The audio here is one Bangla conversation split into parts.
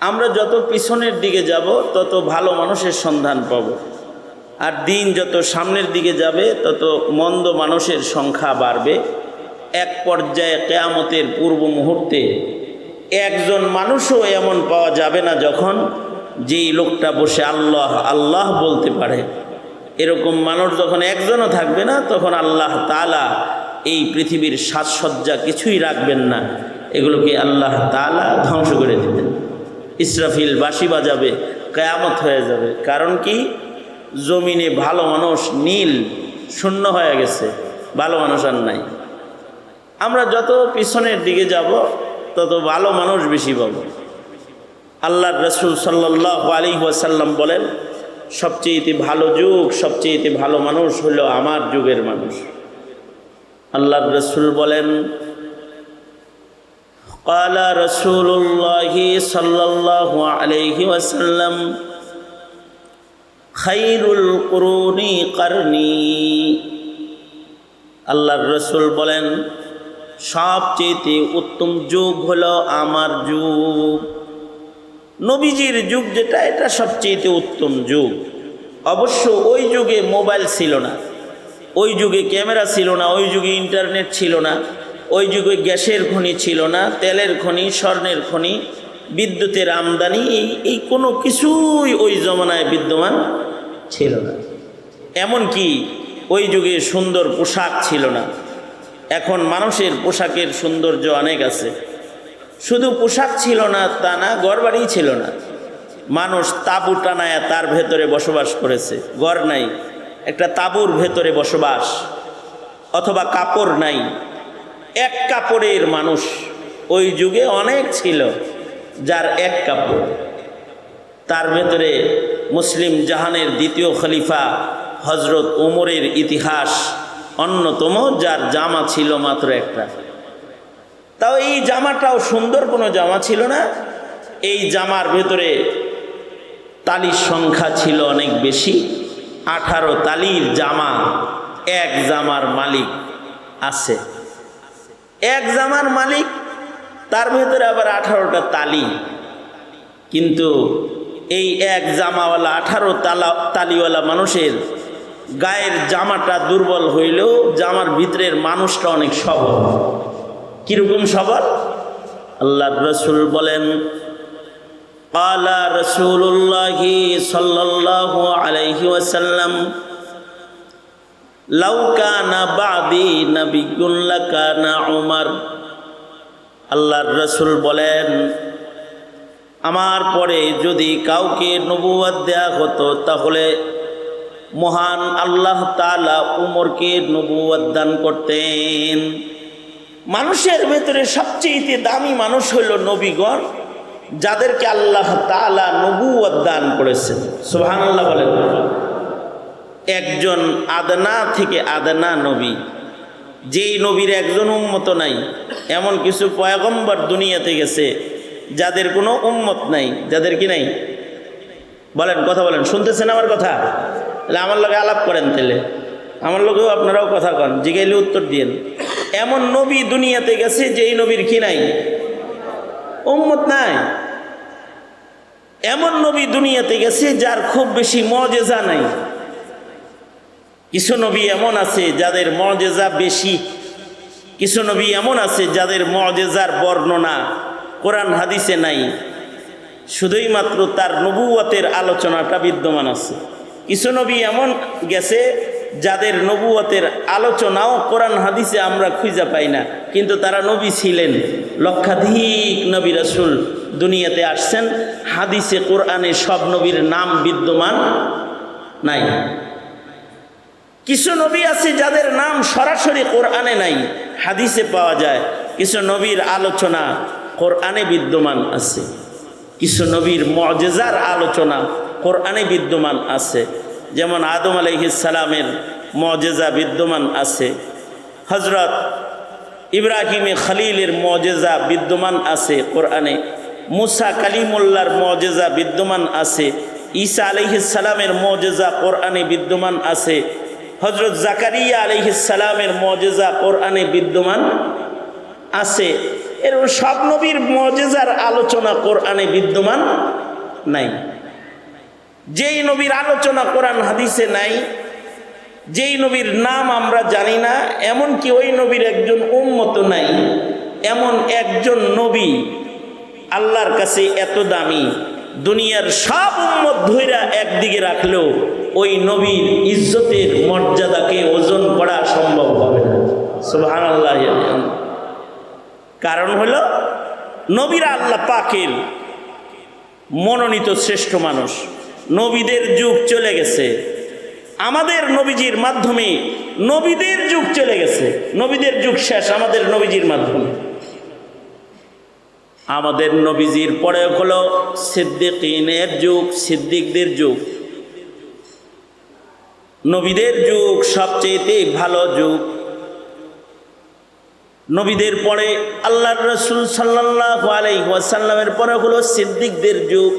আমরা যত পিছনের দিকে যাব, তত ভালো মানুষের সন্ধান পাব। আর দিন যত সামনের দিকে যাবে, তত মন্দ মানুষের সংখ্যা বাড়বে। এক পর্যায়ে কেয়ামতের পূর্ব মুহূর্তে একজন মানুষও এমন পাওয়া যাবে না যখন যেই লোকটা বসে আল্লাহ আল্লাহ বলতে পারে। এরকম মানুষ যখন একজনও থাকবে না, তখন আল্লাহ তালা এই পৃথিবীর সাজসজ্জা কিছুই রাখবেন না। এগুলোকে আল্লাহ তালা ধ্বংস করে দিবেন। ইসরাফিল বাঁশি বাজাবে, কেয়ামত হয়ে যাবে। কারণ কি? জমিনে ভালো মানুষ নীল, শূন্য হয়ে গেছে, ভালো মানুষ আর নাই। আমরা যত পিছনের দিকে যাব, তত ভালো মানুষ বেশি পাবো। আল্লাহ রসুল সাল্লাহ আলী ওয়াসাল্লাম বলেন, সবচেয়েতে ভালো যুগ, সবচেয়েতে ভালো মানুষ হলো আমার যুগের মানুষ। আল্লাহ রসুল বলেন قال رسول الله صلى الله عليه وسلم خير القرون قرني আল্লাহর রসুল বলেন সবচেয়েতে উত্তম যুগ হলো আমার যুগ নবীজির যুগ যেটা এটা সবচেয়েতে উত্তম যুগ অবশ্য ওই যুগে মোবাইল ছিল না ওই যুগে ক্যামেরা ছিল না ওই যুগে ইন্টারনেট ছিল না ওই যুগে গ্যাসের খনি ছিল না, তেলের খনি, স্বর্ণের খনি, বিদ্যুতের আমদানি, এই এই কোনো কিছুই ওই জমানায় বিদ্যমান ছিল না। এমনকি ওই যুগে সুন্দর পোশাক ছিল না। এখন মানুষের পোশাকের সৌন্দর্য অনেক আছে। শুধু পোশাক ছিল না, তা না গড়বাড়ি ছিল না। মানুষ তাবু টানায় তার ভেতরে বসবাস করেছে। গড় নাই, একটা তাবুর ভেতরে বসবাস, অথবা কাপড় নাই এক কাপড়ের মানুষ। ওই যুগে অনেক ছিল যার এক কাপড়। তার ভেতরে মুসলিম জাহানের দ্বিতীয় খলিফা হজরত ওমরের ইতিহাস অন্যতম, যার জামা ছিল মাত্র একটা। তাও এই জামাটাও সুন্দর কোনো জামা ছিল না। এই জামার ভেতরে তালির সংখ্যা ছিল অনেক বেশি। আঠারো তালির জামা, এক জামার মালিক আছে। এক জামার মালিক, তার ভেতরে আবার আঠারোটা তালি। কিন্তু এই এক জামাওয়ালা, আঠারো তালা, তালিওয়ালা মানুষের গায়ের জামাটা দুর্বল হইলেও জামার ভিতরের মানুষটা অনেক সবল। কীরকম সবল? আল্লাহ রসুল বলেন আলা রসুল্লাহি সাল্লাহ আলাইহি ওয়াসাল্লাম আল্লাহর রসুল বলেন, আমার পরে যদি কাউকে নবুয়াদ দেয়া হতো, তাহলে মহান আল্লাহ তালা উমরকে নবুয়াদ দান করতেন। মানুষের ভেতরে সবচেয়ে দামি মানুষ হইল নবীগণ, যাদেরকে আল্লাহ তালা নবুয়াদ দান করেছেন। সুহান আল্লাহ বলেন। একজন আদনা থেকে আদনা নবী। যেই নবীর একজন উম্মত নাই, এমন কিছু পয়গম্বর দুনিয়াতে গেছে, যাদের কোনো উম্মত নাই। যাদের কি নাই? বলেন, কথা বলেন। শুনতেছেন আমার কথা? তাহলে আমার লোকে আলাপ করেন তাহলে। আমার লোকেও আপনারাও কথা কন, জিগাইলে উত্তর দিয়েন। এমন নবী দুনিয়াতে গেছে, যেই নবীর কি নাই? উম্মত নাই। এমন নবী দুনিয়াতে গেছে, যার খুব বেশি মজেজা নাই। কিছু নবী এমন আছে যাদের মজেজা বেশি, কিছু নবী এমন আছে যাদের মজেজার বর্ণনা কোরআন হাদিসে নাই। শুধুই মাত্র তার নবুয়তের আলোচনাটা বিদ্যমান আছে। কিছু নবী এমন গেছে যাদের নবুয়তের আলোচনাও কোরআন হাদিসে আমরা খুঁজে পাই না, কিন্তু তারা নবী ছিলেন। লক্ষাধিক নবী রসুল দুনিয়াতে আসছেন, হাদিসে, কোরআনে সব নবীর নাম বিদ্যমান নাই। কিছু নবী আছে যাদের নাম সরাসরি কোরআনে নাই, হাদিসে পাওয়া যায়। কিছু নবীর আলোচনা কোরআনে বিদ্যমান আছে। কিছু নবীর মজেজার আলোচনা কোরআনে বিদ্যমান আছে। যেমন আদম আলহিসালামের মজেজা বিদ্যমান আছে। হজরত ইব্রাহিমে খালিলের মজেজা বিদ্যমান আছে কোরআনে। মুসা কালিমুল্লার মজেজা বিদ্যমান আছে। ঈসা আলহিসালামের মজেজা কোরআনে বিদ্যমান আছে। হজরত জাকারিয়া আলহিসালামের মজেজা কোরআনে বিদ্যমান আছে। এরকম সব নবীর মজেজার আলোচনা কোরআনে বিদ্যমান নাই। যেই নবীর আলোচনা কোরআন হাদিসে নাই, যেই নবীর নাম আমরা জানি না, এমনকি ওই নবীর একজন উন্মত নাই, এমন একজন নবী আল্লাহর কাছে এত দামি। দুনিয়ার সব উম্মত ধৈরা একদিকে রাখলেও ওই নবীর ইজ্জতের মর্যাদাকে ওজন করা সম্ভব হবে না। আল্লাহ কারণ হলো, নবীরা আল্লাহ পাকের মনোনীত শ্রেষ্ঠ মানুষ, নবীদের যুগ চলে গেছে। আমাদের নবীজির মাধ্যমে নবীদের যুগ চলে গেছে। নবীদের যুগ শেষ আমাদের নবীজির মাধ্যমে। আমাদের নবীজির পরে হলো সিদ্দিকিনের যুগ, সিদ্দিকদের যুগ। নবীদের যুগ সবচেয়েতে ভালো যুগ। নবীদের পরে আল্লাহর রসুল সাল্লাহ আলাই ওয়াসাল্লামের পরে হলো সিদ্দিকদের যুগ,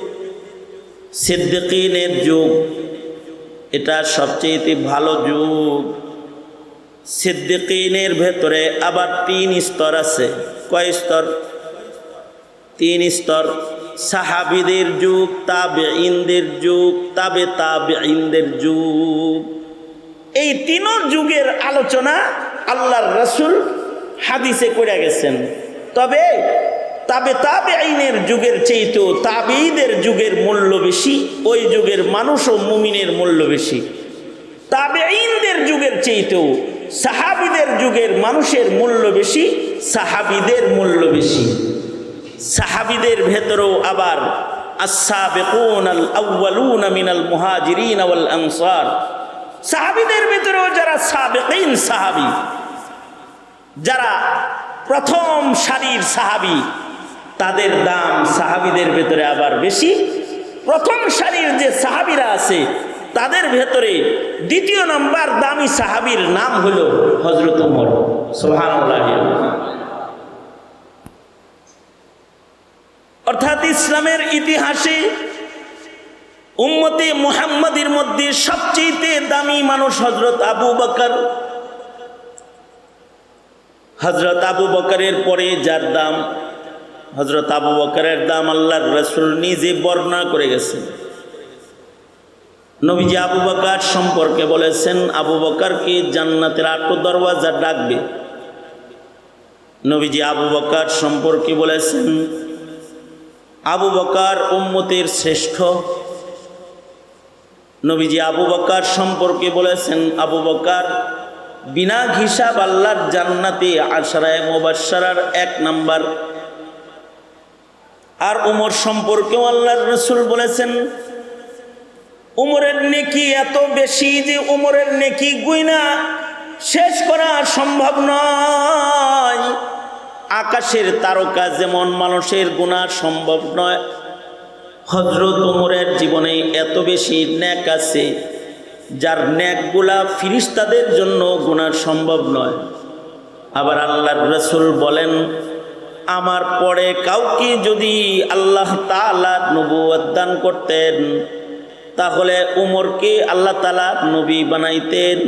সিদ্দিকিনের যুগ। এটা সবচেয়েতে ভালো যুগ। সিদ্দিকিনের ভেতরে আবার তিন স্তর আছে। কয় স্তর? তিন স্তর। সাহাবিদের যুগ তাবে ইনদের যুগ, তাবে তাবে ইনদের যুগ। এই তিন যুগের আলোচনা আল্লাহর রসুল হাদিসে করে গেছেন। তবে তাবে তাবে আইনের যুগের চেয়েতেও তাবেইদের যুগের মূল্য বেশি, ওই যুগের মানুষ ও মুমিনের মূল্য বেশি। তাবে আইনদের যুগের চেয়েতেও সাহাবিদের যুগের মানুষের মূল্য বেশি, সাহাবিদের মূল্য বেশি। সাহাবিদের ভেতরেও আবার সাহাবিদের ভেতরেও যারা যারা প্রথম সারির সাহাবি, তাদের দাম সাহাবিদের ভেতরে আবার বেশি। প্রথম সারির যে সাহাবিরা আছে, তাদের ভেতরে দ্বিতীয় নম্বর দামি সাহাবির নাম হলো হজরত উমর। সোহানুল্লাহ অর্থাৎ ইসলামের ইতিহাসে উম্মতে মুহাম্মাদের মধ্যে সবচেয়ে দামি মানুষ হজরত আবু বকর। হজরত আবু বকরের পরে যার দাম হজরত আবু বকরের দাম আল্লাহর রসুল নিজে বর্ণনা করে গেছেন। নবীজি আবু বকার সম্পর্কে বলেছেন, আবু বকারকে জান্নাতের আট দরওয়াজা ডাকবে? নবীজি আবু বকার সম্পর্কে বলেছেন আবু বকার উম্মতের শ্রেষ্ঠ। নবীজি আবু বকার সম্পর্কে বলেছেন, আবু বকার বিনা হিসাব আল্লাহর জান্নাতে আশারায় মোবাসার এক নাম্বার। আর উমর সম্পর্কেও আল্লাহর রসুল বলেছেন, উমরের নেকি এত বেশি যে উমরের নেকি গুইনা শেষ করা সম্ভব নয়। আকাশের তারকা যেমন মানুষের গুণা সম্ভব নয়। হজরত উমরের জীবনে এত বেশি ন্যাক আছে, যার ন্যাকগুলা ফিরিস্তাদের জন্য গুণা সম্ভব নয়। আবার আল্লাহর রসুল বলেন, আমার পরে কাউকে যদি আল্লাহ তালা নবুয়াদ দান করতেন, তাহলে উমরকে আল্লাহ তালা নবী বানাইতেন।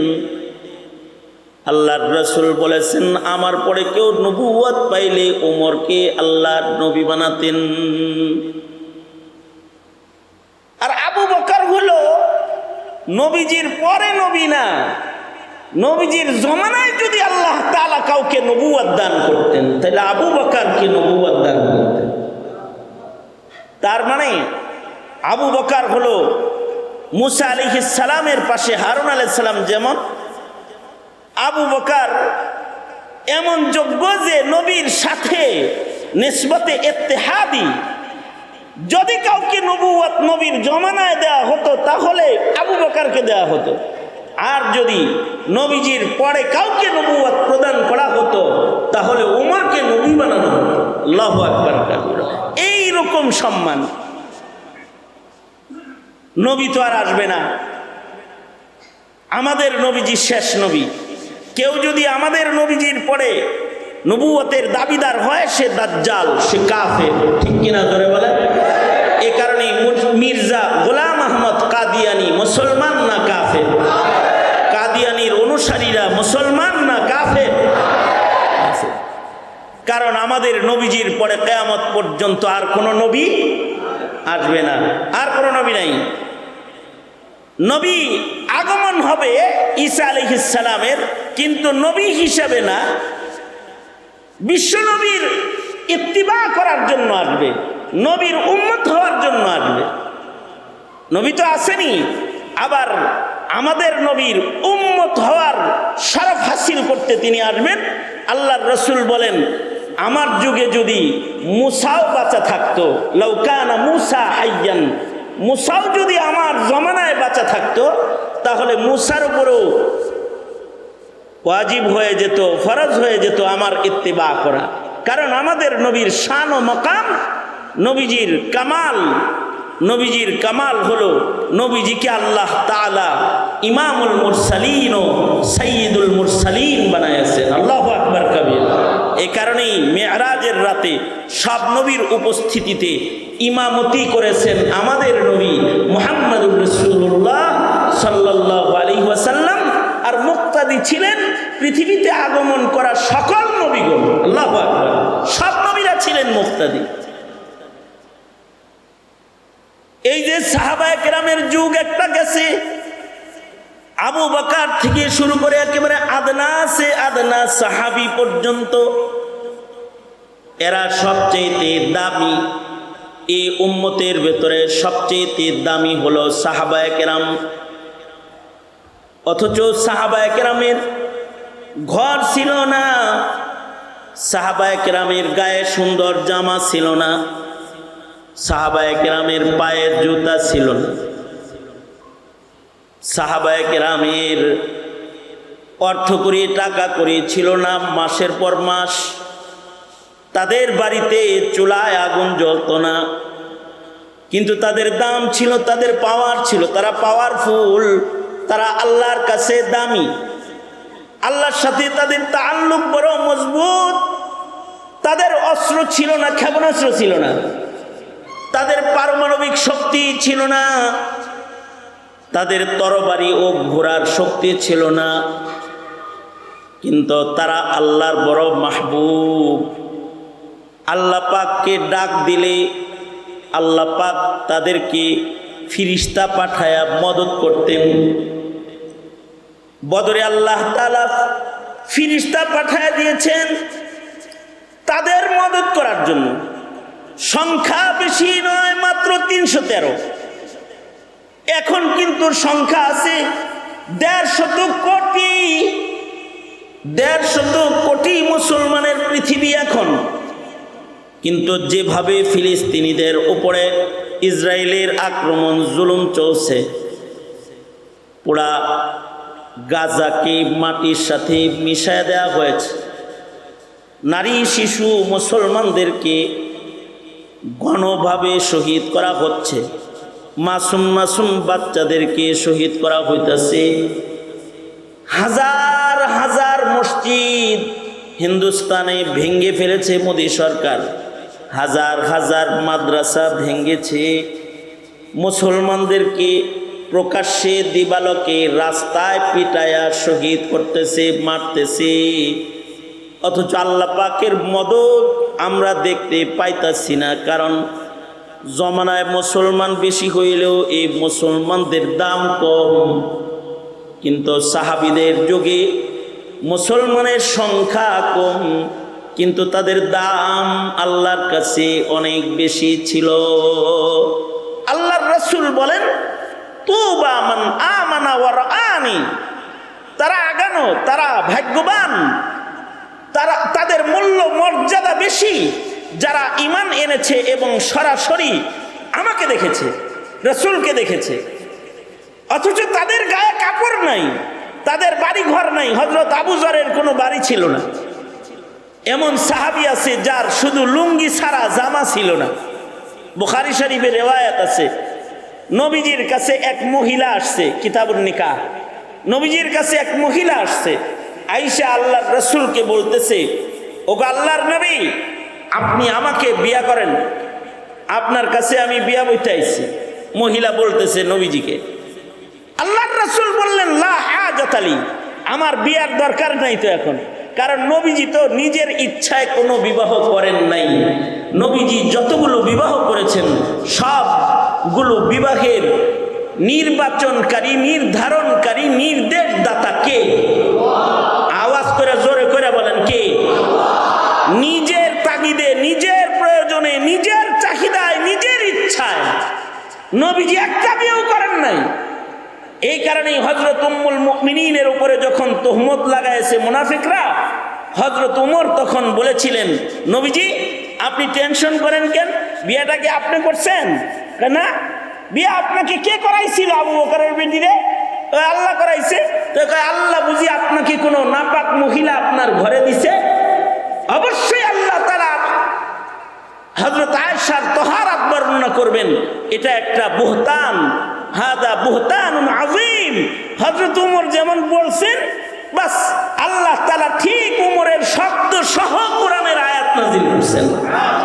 আল্লাহর রসুল বলেছেন, আমার পরে কেউ নবুয়াদ পাইলে উমরকে আল্লাহর নবী বানাতেন। আর আবু বকার হলো নবীজির পরে নবী না। নবীজির জমানায় যদি আল্লাহ তালা কাউকে নবুয়াদ দান করতেন, তাহলে আবু বকারকে নবুয়াদ দান করতেন। তার মানে আবু বকার হলো মুসা আলিহিস সালামের পাশে হারুন আলাইসালাম যেমন আবু বকার এমন যোগ্য যে নবীর সাথে নিসবতে এত্তেহাদি যদি কাউকে নবুয়াত নবীর জমানায় দেওয়া হতো, তাহলে আবু বকারকে দেওয়া হতো। আর যদি নবীজির পরে কাউকে নবুয়াত প্রদান করা হতো, তাহলে উমরকে নবী বানানো হতো। আল্লাহ আকবর এই রকম সম্মান। নবী তো আর আসবে না। আমাদের নবীজি শেষ নবী। কেউ যদি আমাদের নবীজির পরে নবুয়তের দাবিদার হয়, সে দাজ্জাল, সে কাফের। ঠিক কিনা ধরে বলে এ কারণে মির্জা গোলাম আহমদ কাদিয়ানি মুসলমান না কাফের? কাদিয়ানির অনুসারীরা মুসলমান না কাফের। কারণ আমাদের নবীজির পরে কেয়ামত পর্যন্ত আর কোনো নবী আসবে না। আর কোনো নবী নাই। নবী আগমন হবে ঈসা আলহিসালামের কিন্তু নবী হিসাবে না বিশ্বনবীর ইত্তিবা করার জন্য আসবে, নবীর উন্মত হওয়ার জন্য আসবে। নবী তো আসেনি, আবার আমাদের নবীর উম্মত হওয়ার শরফ হাসিল করতে তিনি আসবেন। আল্লাহর রসুল বলেন, আমার যুগে যদি মুসাও বাঁচা থাকতো লৌকানা মুসা হাইয়ান মুসাও যদি আমার জমানায় বাঁচা থাকতো, তাহলে মুসার উপরেও ওয়াজিব হয়ে যেত, ফরজ হয়ে যেত আমার ইত্তেবা করা। কারণ আমাদের নবীর শান ও মকাম, নবীজির কামাল নবীজির কামাল হলো নবীজিকে আল্লাহ তাআলা ইমামুল মুরসালিন ও সৈয়দুল মুরসালিন বানাইছেন আল্লাহ আকবর কবির এই কারণেই রাতে সব নবীর উপস্থিতিতে ইমামতি করেছেন আমাদের নবী মোহাম্মদুর রসুল্লাহ সাল্লাহ আলী ওয়াসাল্লাম। আর মুক্তাদি ছিলেন পৃথিবীতে আগমন করা সকল নবীগণ। আল্লাহ সব নবীরা ছিলেন মুক্তাদি। এই যে সাহাবায় কেরামের যুগ একটা গেছে। আবু বাকার থেকে শুরু করে একেবারে আদনা সে আদনা সাহাবি পর্যন্ত এরা সবচেয়ে দামি। এই উম্মতের ভেতরে সবচেয়ে দামি হলো সাহাবায় কেরাম। অথচ সাহাবায় কেরামের ঘর ছিল না। সাহাবায় কেরামের গায়ে সুন্দর জামা ছিল না। সাহাবায় কেরামের পায়ের জুতা ছিল না। সাহাবায় কেরামের অর্থ করে টাকা করে ছিল না মাসের পর মাস। তাদের বাড়িতে চুলায় আগুন জ্বলত না। কিন্তু তাদের দাম ছিল, তাদের পাওয়ার ছিল। তারা পাওয়ারফুল তারা আল্লাহর কাছে দামি। আল্লাহর সাথে তাদের তাল্লুক বড় মজবুত। তাদের অস্ত্র ছিল না, ক্ষেপণাস্ত্র ছিল না। তাদের পারমাণবিক শক্তি ছিল না। তাদের তরবারি ও ঘোড়ার শক্তি ছিল না। কিন্তু তারা আল্লাহর বড় মাহবুব। আল্লাহ পাককে ডাক দিলে আল্লাহ পাক তাদেরকে ফিরিস্তা পাঠায়া মদত করতেন। বদরে আল্লাহ তালা ফিরিস্তা পাঠায়া দিয়েছেন তাদের মদত করার জন্য। সংখ্যা বেশি নয়, মাত্র তিনশো তেরো। এখন কিন্তু সংখ্যা আছে দেড় শত কোটি দেড় শত কোটি মুসলমানের পৃথিবী এখন। কিন্তু যেভাবে ফিলিস্তিনিদের উপরে ইসরায়েলের আক্রমণ জুলুম চলছে, পুরা গাজাকে মাটির সাথে মিশায় দেওয়া হয়েছে। নারী, শিশু, মুসলমানদেরকে ঘনভাবে শহীদ করা হচ্ছে। মাসুম মাসুম বাচ্চাদেরকে শহীদ করা হইতেছে। হাজার হাজার মসজিদ হিন্দুস্তানে ভেঙ্গে ফেলেছে মোদী সরকার। হাজার হাজার মাদ্রাসা ভেঙেছে। মুসলমানদেরকে প্রকাশ্যে দিবালকে রাস্তায় পিটায়া শহীদ করতেছে, মারতেছে? অথচ আল্লাহ পাকের মদত আমরা দেখতে পাইতাছি না, কারণ জমানায় মুসলমান বেশি হইলেও এই মুসলমানদের দাম কম। কিন্তু সাহাবিদের যুগে মুসলমানের সংখ্যা কম। কিন্তু তাদের দাম আল্লাহর কাছে অনেক বেশি ছিল। আল্লাহর রসুল বলেন মান আমানা তারা আগানো, তারা ভাগ্যবান। তারা, তাদের মূল্য, মর্যাদা বেশি। যারা ইমান এনেছে এবং সরাসরি আমাকে দেখেছে, রসুলকে দেখেছে। অথচ তাদের গায়ে কাপড় নাই, তাদের বাড়ি ঘর নাই হজরত আবুজরের কোনো বাড়ি ছিল না। এমন সাহাবি আছে যার শুধু লুঙ্গি ছাড়া জামা ছিল না। বুখারি শরীফের রেওয়ায়াত আছে, নবীজির কাছে এক মহিলা আসছে কিতাবুল নিকা নবীজির কাছে এক মহিলা আসছে আইসা আল্লাহর রসুলকে বলতেছে, ওগো আল্লাহর নবী, আপনি আমাকে বিয়া করেন, আপনার কাছে আমি বিয়া বইতে মহিলা বলতেছে নবীজিকে, আল্লাহর রসুল বললেন, লা আমার বিয়ার দরকার নাই তো এখন। কারণ নবীজি তো নিজের ইচ্ছায় কোনো বিবাহ করেন নাই। নবীজি যতগুলো বিবাহ করেছেন, সবগুলো বিবাহের নির্বাচনকারী, নির্ধারণকারী, নির্দেশদাতা কে? আওয়াজ করে, জোরে করে বলেন কে? নিজের তাগিদে, নিজের প্রয়োজনে, নিজের চাহিদায়, নিজের ইচ্ছায়। নবীজি একটা বিয়েও করেন নাই। এই কারণেই হজরত উম্মুল মুমিনিনের উপরে যখন তোহমত লাগাইছে মুনাফিকরা হজরত উমর তখন বলেছিলেন, নবীজি, আপনি টেনশন করেন কেন? বিয়েটা কি আপনি করছেন? না? বিয়ে আপনাকে কে করাইছিল আবু বকরের ওই আল্লাহ করাইছে। তো আল্লাহ বুঝি আপনাকে কোনো নাপাক মহিলা আপনার ঘরে দিছে? অবশ্যই আল্লাহ তারা হজরত আয়সার তহারাত বর্ণনা করবেন, এটা একটা বুহতান হাদা বুহতান আজিম হজরত উমর যেমন বলছেন বাস, আল্লাহ তালা ঠিক উমরের শব্দ সহ কোরআনের আয়াত নাজিল করছেন।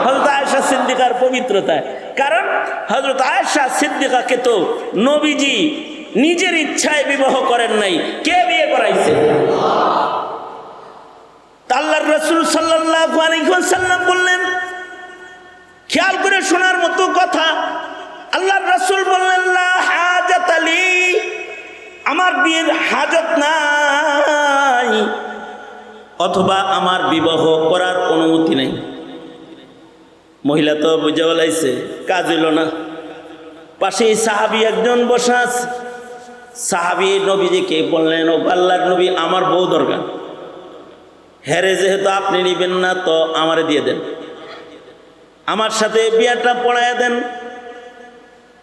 হজরত আয়সা সিদ্দিকার পবিত্রতায়। কারণ হজরত আয়সা সিদ্দিকাকে তো নবীজি নিজের ইচ্ছায় বিবাহ করেন নাই। কে বিয়ে করাইছে? আল্লাহর রসুল আলাইহি বললেন, খেয়াল করে শোনার মতো কথা। আল্লাহর রসুল বললেন আলী আমার বিয়ের হাজত নাই। অথবা আমার বিবাহ করার অনুমতি নেই। মহিলা তো বুঝে বলাইছে, কাজ হইল না। পাশে সাহাবি একজন বসা আছে। সাহাবি নবীজিকে বললেন, ও আল্লাহর নবী, আমার বউ দরকার। হেরে যেহেতু আপনি নিবেন না, তো আমারে দিয়ে দেন। আমার সাথে বিয়াটা পড়ায় দেন।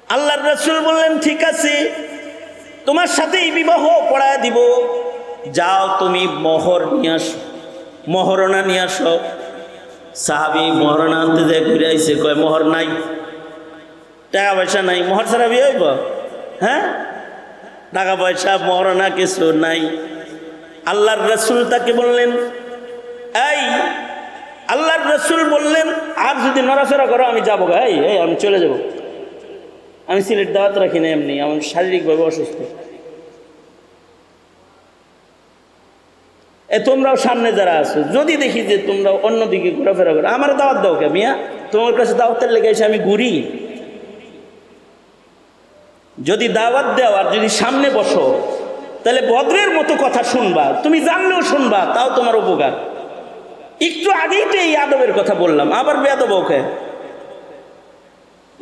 আল্লাহর রসুল বললেন, ঠিক আছে তোমার সাথেই বিবাহ পড়ায় দিব। যাও তুমি মোহর নিয়ে আসো, মহরণা নিয়ে আসো। সাহাবি মহরণা আনতে যায়, ঘুরে আইসে কয়, মোহর নাই, টাকা পয়সা নাই, মোহর ছাড়া বিয়ে হইব? হ্যাঁ? টাকা পয়সা, মহরণা কিছু নাই। আল্লাহর রসুল তাকে বললেন, এই, আল্লাহর রসুল বললেন, আর যদি নড়াচড়া করো, আমি যাব এই এই, আমি চলে যাব। আমি সিলেট দাওয়াত রাখি না এমনি, আমার শারীরিকভাবে অসুস্থ। এ, তোমরাও সামনে যারা আছো, যদি দেখি যে তোমরা অন্যদিকে ঘোরাফেরা করো আমার দাওয়াত দাও কে মিয়া? তোমার কাছে দাওয়াতের লেগে এসে আমি ঘুরি। যদি দাওয়াত দাও আর যদি সামনে বসো, তাহলে বদ্রের মতো কথা শুনবা, তুমি জানলেও শুনবা, তাও তোমার উপকার। একটু আগেই তো এই আদবের কথা বললাম, আবার বেয়াদব ওকে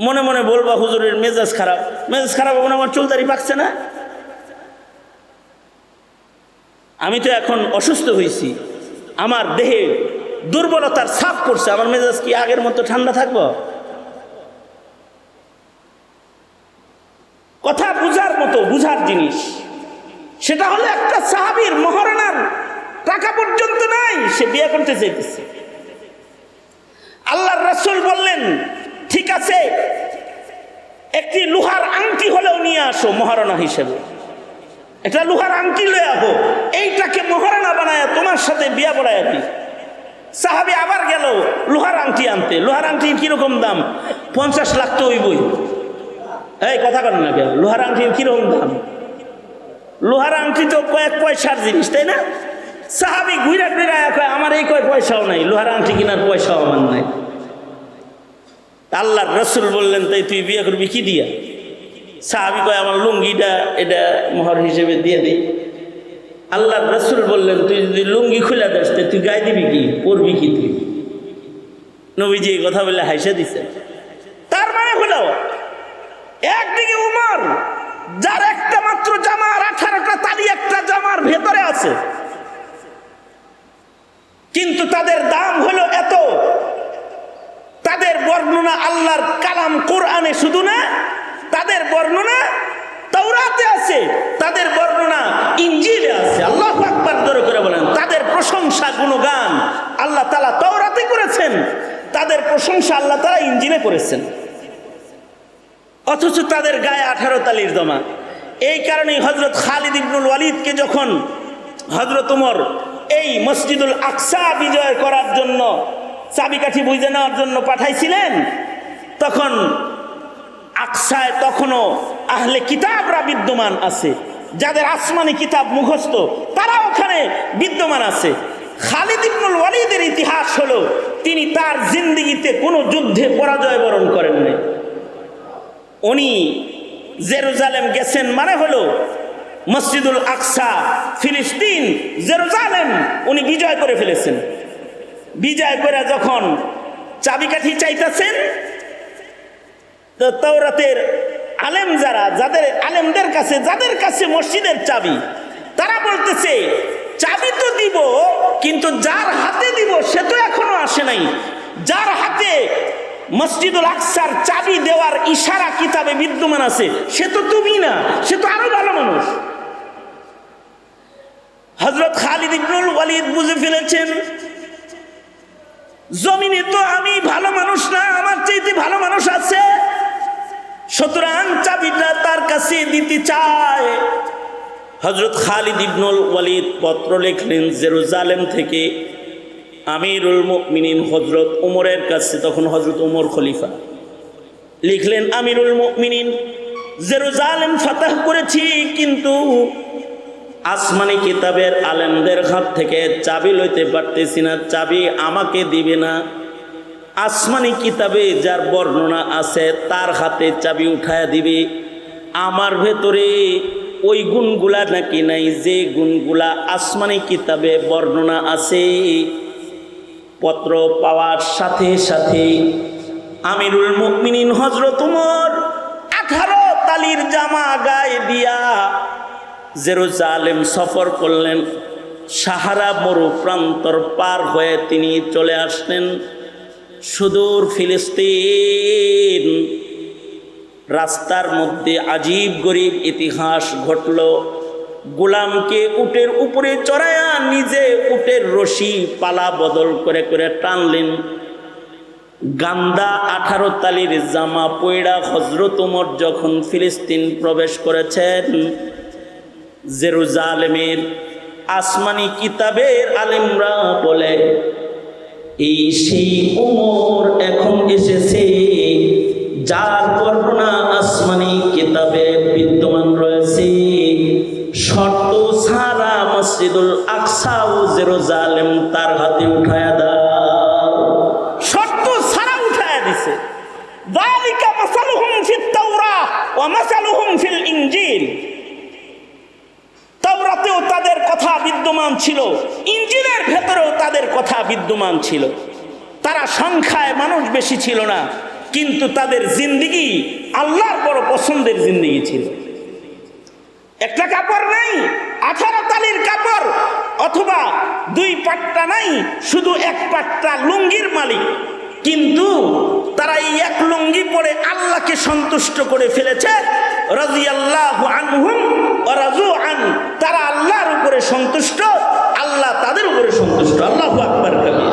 মনে মনে বলবা, হুজুরের মেজাজ খারাপ। মেজাজ খারাপ হবে না, আমার চুলদারি পাকছে না। আমি তো এখন অসুস্থ হয়েছি আমার দেহে দুর্বলতার ছাপ করছে আমার মেজাজ কি আগের মতো ঠান্ডা থাকব? কথা বুঝার মতো, বুঝার জিনিস। সেটা হলো একটা সাহাবির মহারণার টাকা পর্যন্ত নাই, সে বিয়ে করতে চাইতেছে। আল্লাহর রসুল বললেন ঠিক আছে, একটি লোহার আংটি হলেও নিয়ে আসো মহারণা হিসেবে। একটা লোহার আংটি লয়ে আহো এইটাকে মহারণা বানায় তোমার সাথে বিয়া পড়ায় দিই। সাহাবি আবার গেল লোহার আংটি আনতে। লোহার আংটি কীরকম দাম? পঞ্চাশ লাখ তো ওই বই এই, কথা করেন না কেন? লোহার আংটির কীরকম দাম? লোহার আংটি তো কয়েক পয়সার জিনিস, তাই না? সাহাবি ঘুরে ফিরে কয়, আমার এই কয় পয়সাও নাই, লোহার আংটি কেনার পয়সাও আমার নাই। আল্লাহর রসুল বললেন, তাই তুই বিয়ে করবি কি দিয়া? সাহাবি কয়, আমার লুঙ্গিটা এটা মোহর হিসেবে দিয়ে দিই। আল্লাহর রসুল বললেন, তুই যদি লুঙ্গি খুলে দেস তুই গায়ে দিবি কি? পরবি কি তুই? নবীজি এই কথা বলে হাইসা দিছে। তার মানে হলো, একদিকে উমর, যার একটা মাত্র জামার আঠারোটা তারই একটা জামার ভেতরে আছে, কিন্তু তাদের দাম হলো এত তাদের বর্ণনা আল্লাহর কালাম কোরআনে শুধু না, তাদের বর্ণনা তাওরাতে আছে, তাদের বর্ণনা ইঞ্জিলে আছে। আল্লাহ আকবার ধরে করে বলেন, তাদের প্রশংসা গুণগান আল্লাহ তালা তাওরাতে করেছেন, তাদের প্রশংসা আল্লাহ তালা ইঞ্জিনে করেছেন। অথচ তাদের গায়ে আঠারো তালির জমা। এই কারণেই হজরত খালিদ ইবনুল ওয়ালিদকে যখন হজরত উমর এই মসজিদুল আকসা বিজয় করার জন্য চাবিকাঠি বুঝে নেওয়ার জন্য পাঠাইছিলেন, তখন আকসায় তখনও আহলে কিতাবরা বিদ্যমান আছে। যাদের আসমানি কিতাব মুখস্থ তারা ওখানে বিদ্যমান আছে। খালিদ ইবনুল ওয়ালিদের ইতিহাস হলো, তিনি তার জিন্দিগিতে কোনো যুদ্ধে পরাজয় বরণ করেন নাই। উনি জেরুজালেম গেছেন মানে হলো, মসজিদুল আকসা, ফিলিস্তিন, জেরুজালেম, উনি বিজয় করে ফেলেছেন। বিজয় করে যখন চাবিকাঠি চাইতেছেন, তো তৌরাতের আলেম যারা, যাদের আলেমদের কাছে, যাদের কাছে মসজিদের চাবি, তারা বলতেছে, চাবি তো দিব, কিন্তু যার হাতে দিব সে তো এখনও আসে নাই। যার হাতে মসজিদুল আকসার চাবি দেওয়ার ইশারা কিতাবে বিদ্যমান আছে, সে তো তুমি না, সে তো আরও ভালো মানুষ। হজরত খালিদ ইবনুল ওয়ালিদ বুঝে ফেলেছেন জমিনে তো আমি ভালো মানুষ না, আমার চাইতে ভালো মানুষ আছে। সুতরাং চাবিটা তার কাছে দিতে চায়। হজরত খালিদ ইবনুল ওয়ালিদ পত্র লিখলেন, জেরুজালেম থেকে আমিরুল মিনিন হজরত উমরের কাছে, তখন হজরত উমর খলিফা লিখলেন, আমিরুল মিনিন জেরুজালেম ফাতাহ করেছি, কিন্তু আসমানি কিতাবের আলেমদের হাত থেকে চাবি লইতে পারতেছি না, চাবি আমাকে দিবে না। আসমানি কিতাবে যার বর্ণনা আছে, তার হাতে চাবি উঠায় দিবে। আমার ভেতরে ওই গুণগুলা নাকি নাই, যে গুণগুলা আসমানি কিতাবে বর্ণনা আছে। পত্র পাওয়ার সাথে সাথে আমিরুল মুকমিনিন হজরত উমর আঠারো তালির জামা গায়ে দিয়া জেরুজালেম সফর করলেন, সাহারা মরু প্রান্তর পার হয়ে তিনি চলে আসলেন সুদূর ফিলিস্তিন। রাস্তার মধ্যে আজীব গরিব ইতিহাস ঘটল। গোলামকে উটের উপরে চড়ায়া নিজে উটের রশি পালা বদল করে করে টানলেন। গান্দা আঠারো তালির জামা পয়ড়া হজরত উমর যখন ফিলিস্তিন প্রবেশ করেছেন জেরুজালেমের আসমানি কিতাবের আলেমরা বলে এই সেই উমর এখন এসেছে যার বর্ণনা আসমানি কিতাবে বিদ্যমান রয়েছে শর্ত সারা মসজিদুল আকসা ও জেরুজালেম তার হাতে উঠায় দাও শর্ত সারা উঠায় দিছে ذلك مثلهم في التوراة ومثلهم في الإنجيل তাওরাতেও তাদের কথা বিদ্যমান ছিল। ইঞ্জিনের ভেতরেও তাদের কথা বিদ্যমান ছিল। তারা সংখ্যায় মানুষ বেশি ছিল না, কিন্তু তাদের জিন্দিগি আল্লাহর বড় পছন্দের জিন্দিগি ছিল। একটা কাপড় নাই, আঠারো তালির কাপড়, অথবা দুই পাট্টা নাই, শুধু এক পাট্টা লুঙ্গির মালিক। কিন্তু তারা এই এক লুঙ্গি পরে আল্লাহকে সন্তুষ্ট করে ফেলেছে রাজি আল্লাহ আনহুম রাজু আন তারা আল্লাহর উপরে সন্তুষ্ট আল্লাহ তাদের উপরে সন্তুষ্ট। আল্লাহ আকবর কবি